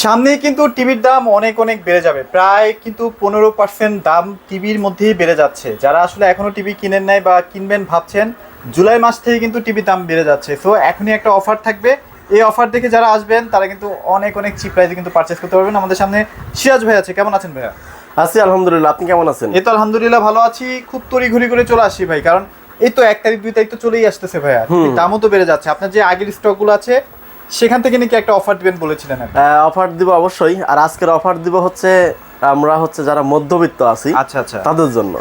সামনেই কিন্তু টিভির দাম অনেক অনেক বেড়ে যাবে। প্রায় কিন্তু পনেরো পার্সেন্ট দাম টিভির মধ্যেই বেড়ে যাচ্ছে। যারা আসলে এখনও টিভি কিনেন নাই বা কিনবেন ভাবছেন জুলাই মাস থেকে কিন্তু টিভির দাম বেড়ে যাচ্ছে। সো এখনই একটা অফার থাকবে। এই অফার দেখে যারা আসবেন তারা কিন্তু অনেক অনেক চিপ প্রাইসে কিন্তু পারচেস করতে পারবেন। আমাদের সামনে সিরাজ ভাই আছে। কেমন আছেন ভাইয়া? আছি আলহামদুলিল্লাহ। আপনি কেমন আছেন? এই তো আলহামদুলিল্লাহ ভালো আছি। খুব তড়িঘড়ি করে চলে আসি ভাই। কারণ এই তো এক তারিখ দুই তারিখ তো চলেই আসতেছে ভাইয়া। দামও তো বেড়ে যাচ্ছে। আপনার যে আগের স্টকগুলো আছে সেখান থেকে নাকি একটা অফার দিবেন বলেছিলেন। অফার দিব অবশ্যই। আর আজকের অফার দিব হচ্ছে আমরা হচ্ছে যারা মধ্যবিত্ত আছি আচ্ছা আচ্ছা। তাদের জন্য।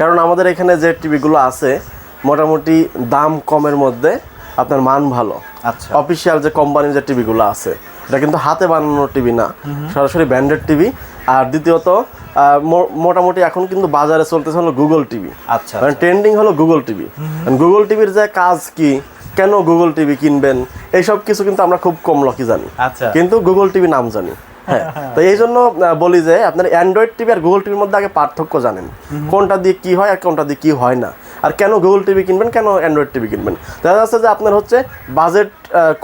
কারণ আমাদের এখানে যে টিভিগুলো আছে মোটামুটি দাম কমের মধ্যে আপনার মান ভালো। আচ্ছা। অফিসিয়াল যে কোম্পানির যে টিভিগুলো আছে এটা কিন্তু হাতে বানানো টিভি না। সরাসরি ব্র্যান্ডেড টিভি আর দ্বিতীয়ত মোটামুটি এখন কিন্তু বাজারে চলতেছে হলো গুগল টিভি আচ্ছা মানে ট্রেন্ডিং হলো গুগল টিভি গুগল টিভির যে কাজ কি কেন গুগল টিভি কিনবেন? এইসব কিছু কিন্তু আমরা খুব কম লোকই জানি। আচ্ছা। কিন্তু গুগল টিভি নাম জানি। হ্যাঁ তো এই জন্য বলি যে আপনার অ্যান্ড্রয়েড টিভি আর গুগল টিভির মধ্যে আগে পার্থক্য জানেন। কোনটা দিয়ে কি হয় আর কোনটা দিয়ে কি হয় না। আর কেন গুগল টিভি কিনবেন কেন অ্যান্ড্রয়েড টিভি কিনবেন? দেখা যাচ্ছে যে আপনার হচ্ছে বাজেট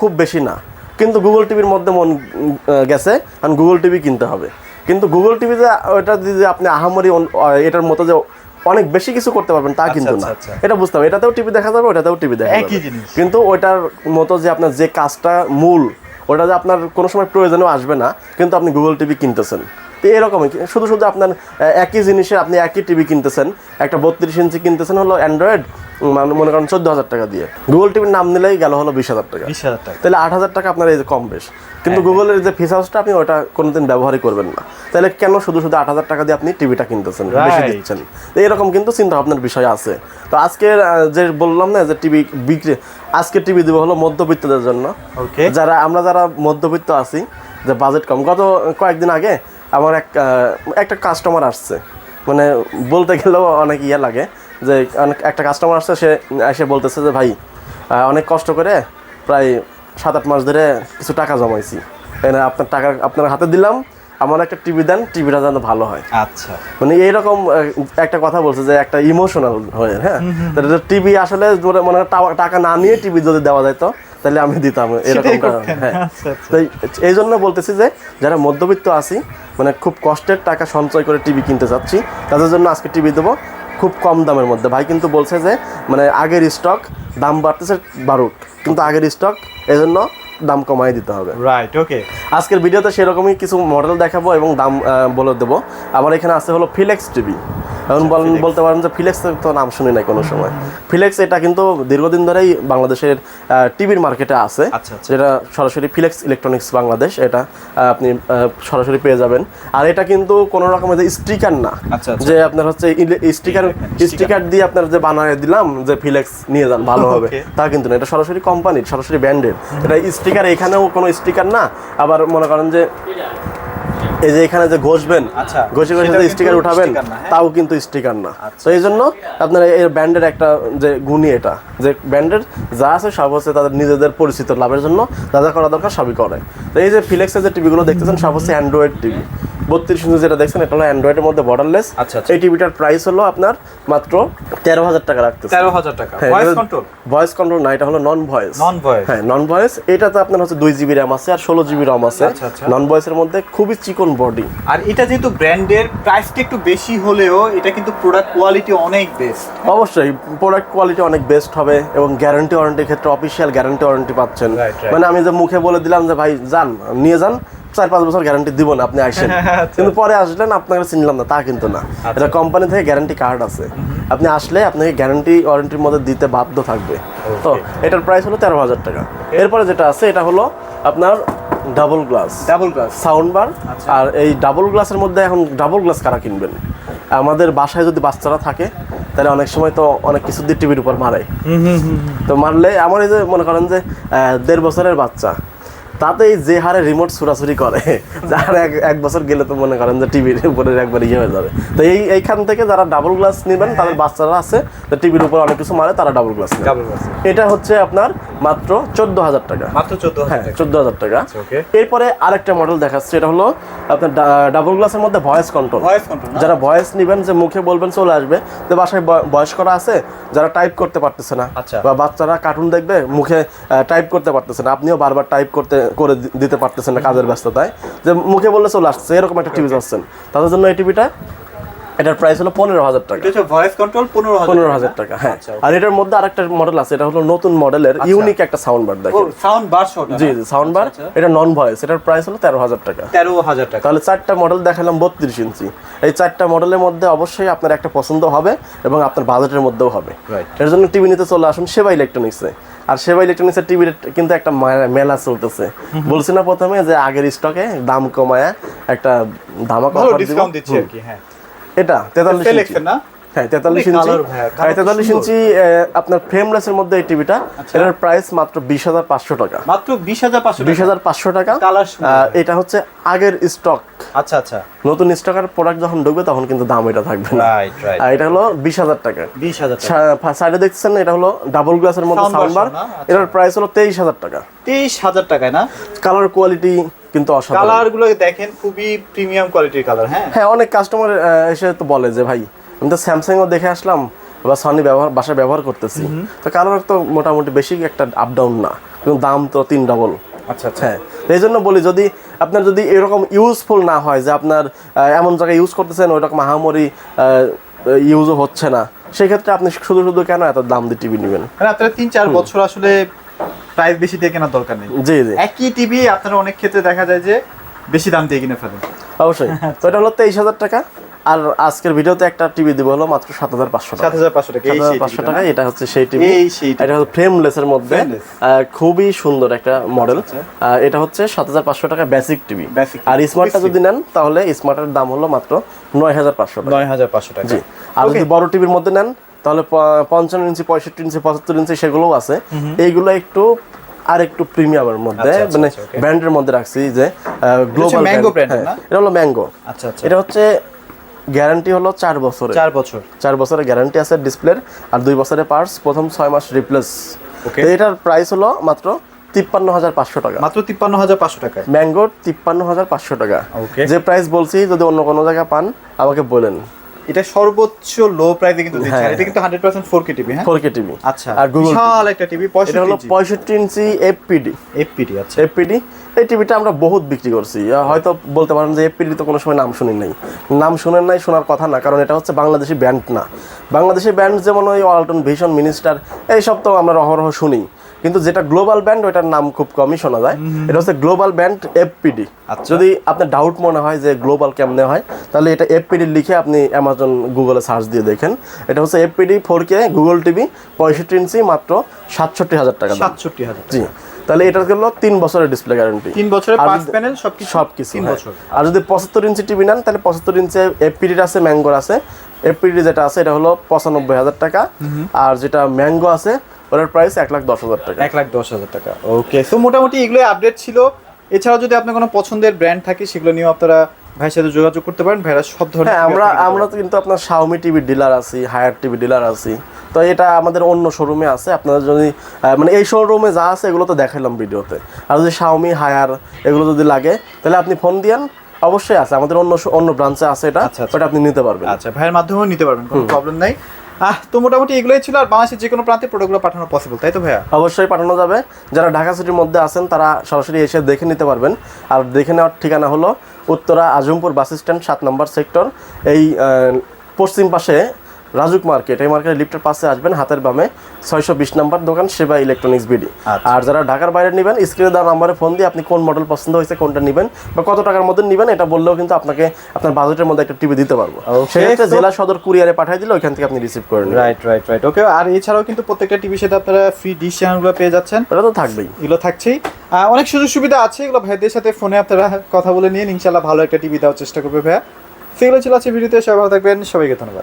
খুব বেশি না। কিন্তু গুগল টিভির মধ্যে মন গেছে আর গুগল টিভি কিনতে হবে। কিন্তু গুগল টিভি যে ওটা দিয়ে যে আপনি আহামরি এটার মতো যে অনেক বেশি কিছু করতে পারবেন তা কিন্তু না। আচ্ছা, আচ্ছা। এটা বুঝতে হবে এটাতেও টিভি দেখা যাবে ওটাতেও টিভি দেখা যাবে। কিন্তু ওইটার মতো যে আপনার যে কাজটা মূল ওটা যে আপনার কোনো সময় প্রয়োজনেও আসবে না কিন্তু আপনি গুগল টিভি কিনতেছেন। তো এরকমই শুধু শুধু আপনার একই জিনিসে আপনি একই টিভি কিনতেছেন একটা বত্রিশ ইঞ্চি কিনতেছেন হলো অ্যান্ড্রয়েড মানে মনে করেন চোদ্দ হাজার টাকা দিয়ে। গুগল টিভির নাম নিলেই গেল হলো বিশ হাজার টাকা। বিশ হাজার টাকা। তাহলে আট হাজার টাকা আপনার এই যে কম বেশ। কিন্তু গুগলের যে ফিচার্সটা আপনি ওটা কোনোদিন ব্যবহারই করবেন না। তাহলে কেন শুধু শুধু আট হাজার টাকা দিয়ে আপনি টিভিটা কিনতেছেন? বেশি দিচ্ছেন। এরকম কিন্তু চিন্তা ভাবনার বিষয় আছে। তো আজকে যে বললাম না যে টিভি বিক্রি আজকে টিভি দেবো হলো মধ্যবিত্তদের জন্য। যারা আমরা যারা মধ্যবিত্ত আছি যে বাজেট কম। গত কয়েকদিন আগে আমার এক একটা কাস্টমার আসছে। মানে বলতে গেলেও অনেক ইয়ে লাগে। যে একটা কাস্টমার আসছে সে এসে বলতেছে যে ভাই অনেক কষ্ট করে প্রায় সাত আট মাস ধরে কিছু টাকা জমাইছি। এনে আপনার টাকা আপনার হাতে দিলাম আমার একটা টিভি দেন টিভিটা যেন ভালো হয়। আচ্ছা। মানে এইরকম একটা কথা বলছে যে একটা ইমোশনাল হয়ে হ্যাঁ? টিভি আসলে মনে টাকা না নিয়ে টিভি যদি দেওয়া যেত তাহলে আমি দিতাম এরকম। হ্যাঁ। আচ্ছা, আচ্ছা। তো এই- এই জন্য বলতেছি যে যারা মধ্যবিত্ত আছি মানে খুব কষ্টের টাকা সঞ্চয় করে টিভি কিনতে চাচ্ছি তাদের জন্য আজকে টিভি দেবো। খুব কম দামের মধ্যে। ভাই কিন্তু বলছে যে মানে আগের স্টক দাম বাড়তেছে বারুক কিন্তু আগের স্টক এই জন্য দাম কমাই দিতে হবে। রাইট ওকে আজকের ভিডিওতে সেরকমই কিছু মডেল দেখাবো এবং দাম বলে দেবো। আমার এখানে আছে হলো ফিলেক্স টিভি এখন বলেন বলতে পারেন যে ফিলেক্স তো নাম শুনি নাই কোনো সময়। ফিলেক্স এটা কিন্তু দীর্ঘদিন ধরেই বাংলাদেশের টিভির মার্কেটে আছে। আচ্ছা, আচ্ছা। যেটা সরাসরি ফিলেক্স ইলেকট্রনিক্স বাংলাদেশ এটা আপনি সরাসরি পেয়ে যাবেন। আর এটা কিন্তু কোনো রকমের যে স্টিকার না আচ্ছা। যে আপনার হচ্ছে স্টিকার স্টিকার দিয়ে আপনার যে বানায় দিলাম যে ফিলেক্স নিয়ে যান ভালো হবে। তা কিন্তু না এটা সরাসরি কোম্পানির সরাসরি ব্র্যান্ডের এটা স্টিকার এখানেও কোনো স্টিকার না আবার মনে করেন যে এই যে এখানে যে ঘষবেন আচ্ছা, ঘষে ঘষে যে স্টিকার উঠাবেন হ্যাঁ? তাও কিন্তু স্টিকার না আচ্ছা। তো এই জন্য আপনার এই ব্র্যান্ডের একটা যে গুণই এটা যে ব্যান্ডের যা আছে সব হচ্ছে তাদের নিজেদের পরিচিত লাভের জন্য যা যা করা দরকার সবই করে তো এই যে ফিলেক্সের যে টিভিগুলো দেখতেছেন সব হচ্ছে অ্যান্ড্রয়েড টিভি বত্রিশ ইঞ্চি যেটা দেখছেন এটা হলো অ্যান্ড্রয়েডের মধ্যে বর্ডারলেস আচ্ছা, আচ্ছা। এই টিভিটার প্রাইস হলো আপনার মাত্র তেরো হাজার টাকা রাখতেছে। তেরো হাজার টাকা। ভয়েস কন্ট্রোল ভয়েস কন্ট্রোল না এটা হলো নন ভয়েস নন ভয়েস হ্যাঁ নন ভয়েস এটাতে আপনার হচ্ছে দুই জিবি র্যাম আছে আর ষোলো জিবি র্যাম আছে। আচ্ছা, আচ্ছা। নন ভয়েসের মধ্যে খুবই চিকন বডি আর এটা যেহেতু ব্র্যান্ডের প্রাইসটা একটু বেশি হলেও এটা কিন্তু প্রোডাক্ট কোয়ালিটি অনেক বেস্ট অবশ্যই প্রোডাক্ট কোয়ালিটি অনেক বেস্ট হবে এবং গ্যারান্টি ওয়ারেন্টির ক্ষেত্রে অফিসিয়াল গ্যারান্টি ওয়ারেন্টি পাচ্ছেন. মানে আমি যে মুখে বলে দিলাম যে ভাই যান নিয়ে যান চার পাঁচ বছর গ্যারান্টি দিব না আপনি আসেন আচ্ছা। কিন্তু পরে আসলেন আপনাকে চিনলাম না তা কিন্তু না। এটা কোম্পানি থেকে গ্যারান্টি কার্ড আছে। আপনি আসলে আপনাকে গ্যারান্টি ওয়ারেন্টির মধ্যে দিতে বাধ্য থাকবে। তো এটার প্রাইস হলো তেরো হাজার টাকা। এরপরে যেটা আছে এটা হলো আপনার double glass double glass sound bar আর এই ডাবল গ্লাসের মধ্যে এখন ডাবল গ্লাস কারা কিনবেন? আমাদের বাসায় যদি বাচ্চারা থাকে তাহলে অনেক সময় তো অনেক কিছু দিয়ে টিভির উপর মারে। তো মারলে আমার এই যে মনে করেন যে দেড় বছরের বাচ্চা। তাতেই যে হারে রিমোট ছুরাছুরি করে যার এক এক বছর গেলে তো মনে করেন যে টিভির উপরে একবার ইয়ে হয়ে যাবে। তো এই এইখান থেকে যারা ডাবল গ্লাস নেবেন তাদের বাচ্চারা আছে তো টিভির উপর অনেক কিছু মারে তারা ডাবল গ্লাস ডাবল গ্লাস এটা হচ্ছে আপনার মাত্র চোদ্দ হাজার টাকা। মাত্র চোদ্দ হ্যাঁ চোদ্দ হাজার টাকা। ওকে। এরপরে আরেকটা মডেল দেখাচ্ছে এটা হলো আপনার ডাবল গ্লাসের মধ্যে ভয়েস কন্ট্রোল ভয়েস কন্ট্রোল যারা ভয়েস নিবেন যে মুখে বলবেন চলে আসবে। তো বাসায় বয়- বয়স করা আছে যারা টাইপ করতে পারতেছে না। আচ্ছা। বা বাচ্চারা কার্টুন দেখবে মুখে টাইপ করতে পারতেছে না। আপনিও বারবার টাইপ করতে করে দিতে পারতেছেন না কাজের ব্যস্ততায়। যে মুখে বললে চলে আসছে এরকম একটা টিভি চাচ্ছেন। তাদের জন্য এই টিভিটা এটার প্রাইস হলো পনেরো হাজার টাকা। ভয়েস কন্ট্রোল পনেরো পনেরো হাজার টাকা হ্যাঁ। আচ্ছা, আর এটার মধ্যে আরেকটা মডেল আছে এটা হলো নতুন মডেলের ইউনিক একটা সাউন্ড বার দেখেন। সাউন্ড বার জি জি সাউন্ড বার এটা নন ভয়েস এটার প্রাইস হলো তেরো হাজার টাকা। তেরো হাজার টাকা। তাহলে চারটা মডেল দেখালাম বত্রিশ ইঞ্চি। এই চারটা মডেলের মধ্যে অবশ্যই আপনার একটা পছন্দ হবে এবং আপনার বাজেটের মধ্যেও হবে. এর জন্য টিভি নিতে চলে আসুন সেবা ইলেকট্রনিক্সে আর সেবা ইলেকট্রনিক্সের টিভির কিন্তু একটা মেলা চলতেছে। বলছি না প্রথমে যে আগের স্টকে দাম কমায় একটা ধামাকা। ডিসকাউন্ট দিচ্ছে আর কি হ্যাঁ। এটা তেতাল্লিশ না? হ্যাঁ তেতাল্লিশ ইঞ্চি। হ্যাঁ তেতাল্লিশ ইঞ্চি আপনার ফ্রেমলেসের মধ্যে এই টিভিটা আচ্ছা। এটার প্রাইস মাত্র বিশ হাজার পাঁচশো টাকা। মাত্র বিশ হাজার পাঁচশো বিশ হাজার পাঁচশো টাকা। Colour সুন্দর। আহ, এটা হচ্ছে আগের স্টক আচ্ছা আচ্ছা। নতুন স্টকের প্রোডাক্ট যখন ঢুকবে তখন কিন্তু দাম এটা থাকবে না। রাইট রাইট আর এটা হলো বিশ হাজার টাকা। বিশ হাজার সাইডে দেখছেন এটা হলো ডাবল গ্লাসের মধ্যে। এটার প্রাইস হলো তেইশ হাজার টাকা। তেইশ হাজার টাকায় না? কালার কোয়ালিটি কিন্তু অসাধারণ। কালারগুলো দেখেন খুবই প্রিমিয়াম কোয়ালিটির কালার হ্যাঁ? হ্যাঁ অনেক কাস্টমার এসে তো বলে যে ভাই আমি তো স্যামসাংও দেখে আসলাম বা সনি ব্যবহার বাসায় ব্যবহার করতেছি। তো কালার তো মোটামুটি বেশি একটা আপ ডাউন না কিন্তু দাম তো তিন ডাবল আচ্ছা আচ্ছা। হ্যাঁ এই জন্য বলি যদি আপনার যদি এরকম ইউজফুল না হয় যে আপনার এমন জায়গায় ইউজ করতেছেন ওইরকম মাহামরি ইউজও হচ্ছে না সেক্ষেত্রে আপনি শুধু শুধু কেন এত দাম দিয়ে টিভি নেবেন? আপনারা তিন চার বছর আসলে প্রাইস বেশি দিয়ে কেনার দরকার নেই। জি জি। একই টিভি আপনারা অনেক ক্ষেত্রে দেখা যায় যে বেশি দাম দিয়ে কিনে ফেলেন। অবশ্যই। তো এটা হলো তেইশ হাজার টাকা। আর আজকের ভিডিওতে একটা টিভি দিব হলো মাত্র সাত হাজার পাঁচশো টাকা। সাত হাজার পাঁচশো টাকা সাত হাজার পাঁচশো টাকা এটা হচ্ছে সেই টিভি। এটা হচ্ছে ফ্রেমলেসের মধ্যে খুবই সুন্দর একটা মডেল আচ্ছা। এটা হচ্ছে সাত হাজার পাঁচশো টাকা বেসিক টিভি আর স্মার্টটা যদি নেন তাহলে স্মার্টের দাম হলো মাত্র নয় হাজার পাঁচশো টাকা। নয় হাজার পাঁচশো টাকা। জি। আর যদি বড় টিভির মধ্যে নেন তাহলে পঞ্চান্ন ইঞ্চি পঁয়ষট্টি ইঞ্চি পঁচাত্তর ইঞ্চি সেগুলোও আছে। এইগুলো একটু আর একটু প্রিমিয়ামের মধ্যে আচ্ছা, আচ্ছা, মানে আচ্ছা. ব্র্যান্ডের মধ্যে রাখছি যে গ্লোবাল এর না? এটা হলো ম্যাঙ্গো আচ্ছা আচ্ছা। এটা হচ্ছে গ্যারান্টি হলো চার বছরের। চার বছর। চার বছরের গ্যারান্টি আছে ডিসপ্লের আর দুই বছরের পার্টস প্রথম ছয় মাস রিপ্লেস। ওকে এটার প্রাইস হলো মাত্র তিপ্পান্ন হাজার পাঁচশো টাকা। মাত্র তিপ্পান্ন হাজার পাঁচশো টাকা ম্যাঙ্গোর তিপ্পান্ন হাজার পাঁচশো টাকা. যে প্রাইস বলছি যদি অন্য কোনো জায়গায় পান আমাকে বলেন। এটা সর্বোচ্চ লো প্রাইসে কিন্তু দিচ্ছে। হ্যাঁ, এটা কিন্তু hundred percent four K TV হ্যাঁ? ফোর কে টিভি আচ্ছা আর গুগল বিশাল একটা টিভি এটা হলো পঁয়ষট্টি পঁয়ষট্টি ইঞ্চি এফপিডি এফপিডি আচ্ছা। এফপিডি এই টিভিটা আমরা বহুত বিক্রি করছি। হয়তো বলতে পারেন যে এফপিডি তো কোনো সময় নাম শুনি নাই। নাম শুনেন নাই শোনার কথা না কারণ এটা হচ্ছে বাংলাদেশি ব্যান্ড না। বাংলাদেশি ব্যান্ড যেমন ওই ওয়ালটন ভিশন মিনিস্টার এইসব তো আমরা অহরহ শুনি। কিন্তু যেটা গ্লোবাল ব্যান্ড ওটার নাম খুব কমই শোনা যায়। এটা হচ্ছে গ্লোবাল ব্যান্ড এফপিডি। যদি আপনার ডাউট মনে হয় যে গ্লোবাল কেমনে হয় তাহলে এটা এফপিডি লিখে আপনি অ্যামাজন গুগলে সার্চ দিয়ে দেখেন। এটা হচ্ছে FPD four K Google TV পঁয়ষট্টি ইঞ্চি মাত্র সাতষট্টি হাজার টাকা সাতষট্টি হাজার জি। তাহলে এটার গেল তিন বছরের ডিসপ্লে গ্যারান্টি তিন বছরের পাঁচ প্যানেল সবকিছু সব কিছু তিন হ্যাঁ। বছর। আর যদি পঁচাত্তর ইঞ্চি টিভি নেন তাহলে পঁচাত্তর ইঞ্চি এফপিডির আছে ম্যাঙ্গোর আছে। এফপিডি যেটা আছে এটা হলো পঁচানব্বই হাজার টাকা। আর যেটা ম্যাঙ্গো আছে ওটার প্রাইস এক লাখ দশ হাজার টাকা। এক লাখ দশ হাজার টাকা। ওকে সো মোটামুটি এগুলো আপডেট ছিল। এছাড়াও যদি আপনার কোনো পছন্দের ব্র্যান্ড থাকে সেগুলো নিয়েও আপনারা ভাইয়ের সাথে যোগাযোগ করতে পারেন। ভাইরা সব ধরনের হ্যাঁ আমরা আমরা তো কিন্তু আপনার শাওমি টিভি ডিলার আছি হায়ার টিভি ডিলার আছি। তো এটা আমাদের অন্য শোরুমে আছে। আপনারা যদি মানে এই শোরুমে যা আছে এগুলো তো দেখাইলাম ভিডিওতে আর যদি শাওমি হায়ার এগুলো যদি লাগে তাহলে আপনি ফোন দিয়েন। অবশ্যই আছে। আমাদের অন্য অন্য ব্রাঞ্চে আছে এটা আচ্ছা, আচ্ছা। ওটা আপনি নিতে পারবেন। আচ্ছা ভাইয়ের মাধ্যমেও নিতে পারবেন কোনো প্রবলেম নাই। তো মোটামুটি এগুলোই ছিল, আর বাংলাদেশের যে কোনো প্রান্তে প্রোডাক্টগুলো পাঠানো পসিবল তাই তো ভাইয়া? অবশ্যই পাঠানো যাবে। যারা ঢাকা সিটির মধ্যে আছেন, তারা সরাসরি এসে দেখে নিতে পারবেন। আর দেখে নেওয়ার ঠিকানা হলো উত্তরা আজমপুর বাস স্ট্যান্ড সাত নম্বর সেক্টর এই পশ্চিম পাশে রাজুক মার্কেট এই মার্কেটের লিফটের পাশে আসবেন হাতের বামে ছয়শো বিশ নম্বর দোকান সেবা ইলেকট্রনিক্স বিডি। আচ্ছা। আর যারা ঢাকার বাইরে নেবেন স্ক্রিনে দেওয়া নাম্বারে ফোন দিয়ে আপনি কোন মডেল পছন্দ হয়েছে কোনটা নেবেন বা কত টাকার মধ্যে নেবেন এটা বললেও কিন্তু আপনাকে আপনার বাজেটের মধ্যে একটা টিভি দিতে পারব। সেক্ষেত্রে জেলা সদর কুরিয়ারে পাঠিয়ে দিলে ওইখান থেকে আপনি রিসিভ করে নেবেন। রাইট রাইট রাইট ওকে আর এছাড়াও কিন্তু প্রত্যেকটা টিভির সাথে আপনারা ফ্রি ডিশ চ্যানেলগুলো পেয়ে যাচ্ছেন। ওটা তো থাকবেই। এগুলো থাকছেই। অনেক সুযোগ সুবিধা আছে এগুলো ভাইদের সাথে ফোনে আপনারা কথা বলে নিয়ে ইনশাল্লাহ ভালো একটা টিভি দেওয়ার চেষ্টা করবে ভাইয়া। সেগুলো ছিল আছে ভিডিওতে সবাই ভালো থাকবেন সবাইকে ধন্যবাদ।